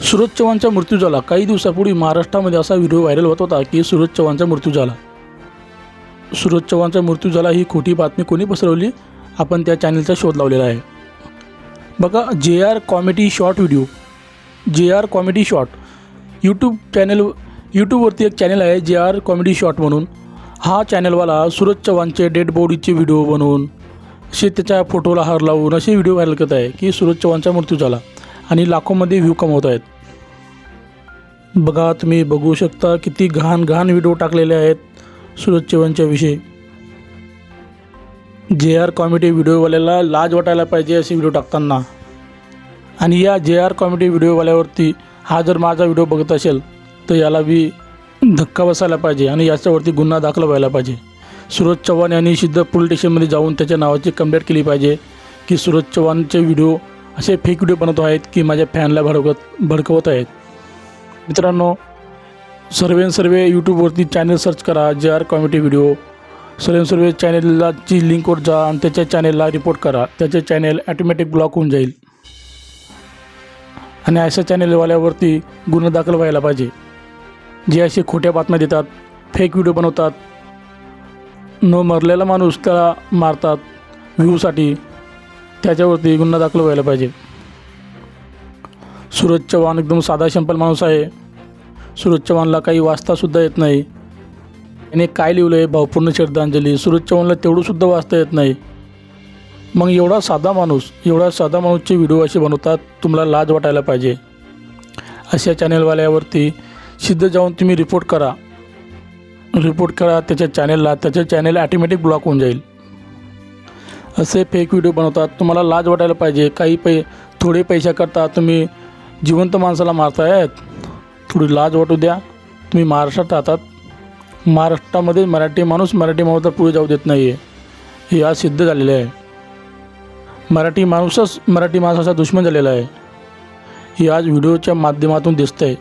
सूरज चव्हाणचा मृत्यू झाला. काही दिवसापूर्वी महाराष्ट्रामध्ये असा व्हिडिओ व्हायरल होत होता की सूरज चव्हाणचा मृत्यू झाला. सूरज चव्हाणचा मृत्यू झाला ही खोटी बातमी कोणी पसरवली? आपण त्या चॅनलचा शोध लावलेला आहे. बघा J R comedy short video J R comedy short YouTube channel यूट्यूबवरती एक चॅनल आहे जे आर कॉमेडी शॉर्ट म्हणून. हा चॅनलवाला सूरज चव्हाणचे डेड बॉडीचे व्हिडिओ बनवून असे त्याच्या फोटोला हार लावून असे व्हिडिओ व्हायरल करत आहे की सूरज चव्हाणचा मृत्यू झाला. आणि लाखोमध्ये व्ह्यू कमवत आहेत. बघा तुम्ही बघू शकता किती घाण घाण व्हिडिओ टाकलेले आहेत सूरज चव्हाणच्या विषयी. जे आर कॉमेडी व्हिडिओवाल्याला लाज वाटायला पाहिजे असे व्हिडिओ टाकताना. आणि या जे आर कॉमेडी व्हिडिओवाल्यावरती हा जर माझा व्हिडिओ बघत असेल तर याला बी धक्का बसायला पाहिजे आणि याच्यावरती गुन्हा दाखल व्हायला पाहिजे. सूरज चव्हाण यांनी सिद्ध पोलीस स्टेशनमध्ये जाऊन त्याच्या नावाची कंप्लेंट केली पाहिजे की सूरज चव्हाणचे व्हिडिओ असे फेक व्हिडिओ बनवत आहेत की माझ्या फॅनला भडकवत भडकवत आहेत. मित्रांनो सर्वे सर्वे यूट्यूबवरती चॅनल सर्च करा जे आर कॉमेडी व्हिडिओ सर्व सर्वे चॅनेललाची लिंकवर जा आणि त्याच्या चॅनेलला रिपोर्ट करा. त्याचे चॅनेल ॲटोमॅटिक ब्लॉक होऊन जाईल. आणि अशा चॅनेलवाल्यावरती गुन्हा दाखल व्हायला पाहिजे. जे असे खोट्या बातम्या देतात फेक व्हिडिओ बनवतात. न मरलेला माणूस त्याला मारतात. व्ह्यूसाठी त्याच्यावरती गुन्हा दाखल व्हायला पाहिजे. सूरज चव्हाण एकदम साधा शंपल माणूस आहे. सूरज चव्हाणला काही वाचतासुद्धा येत नाही. याने काय लिहिलं आहे भावपूर्ण श्रद्धांजली. सूरज चव्हाणला तेवढंसुद्धा वाचता येत नाही. मग एवढा साधा माणूस एवढा साधा माणूसचे व्हिडिओ असे बनवतात तुम्हाला लाज वाटायला पाहिजे. अशा चॅनेलवाल्यावरती सिद्ध जाऊन तुम्ही रिपोर्ट करा. रिपोर्ट करा त्याच्या चॅनेलला त्याच्या चॅनेल ॲटोमॅटिक ब्लॉक होऊन जाईल. असे फेक व्हिडिओ बनवतात. तुम्हाला लाज वाटायला पाहिजे. काही पै थोडे पैशाकरता तुम्ही जिवंत माणसाला मारतायत थोडी लाज वाटू द्या. तुम्ही महाराष्ट्रात राहतात. महाराष्ट्रामध्ये मराठी माणूस मराठी माणूस पुढे जाऊ देत नाही आहे हे आज सिद्ध झालेले आहे. मराठी माणूसच मराठी माणसाचा दुश्मन झालेला आहे. हे आज व्हिडिओच्या माध्यमातून दिसतं आहे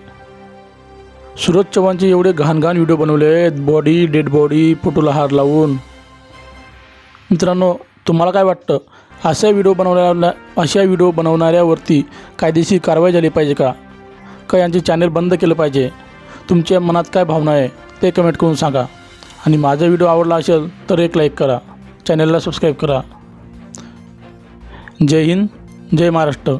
सूरज चव्हाणचे एवढे घाणघाण व्हिडिओ बनवले आहेत बॉडी डेड बॉडी फोटोला हार लावून. मित्रांनो तुम्हाला काय वाटतं? अशा व्हिडिओ बनवणाऱ्या अशा व्हिडिओ बनवणाऱ्यावरती कायदेशीर कारवाई झाली पाहिजे का? का यांचे चॅनल बंद केलं पाहिजे? तुमच्या मनात काय भावना आहे ते कमेंट करून सांगा. आणि माझा व्हिडिओ आवडला असेल तर एक लाईक करा. चॅनलला सबस्क्राईब करा. जय हिंद जय महाराष्ट्र.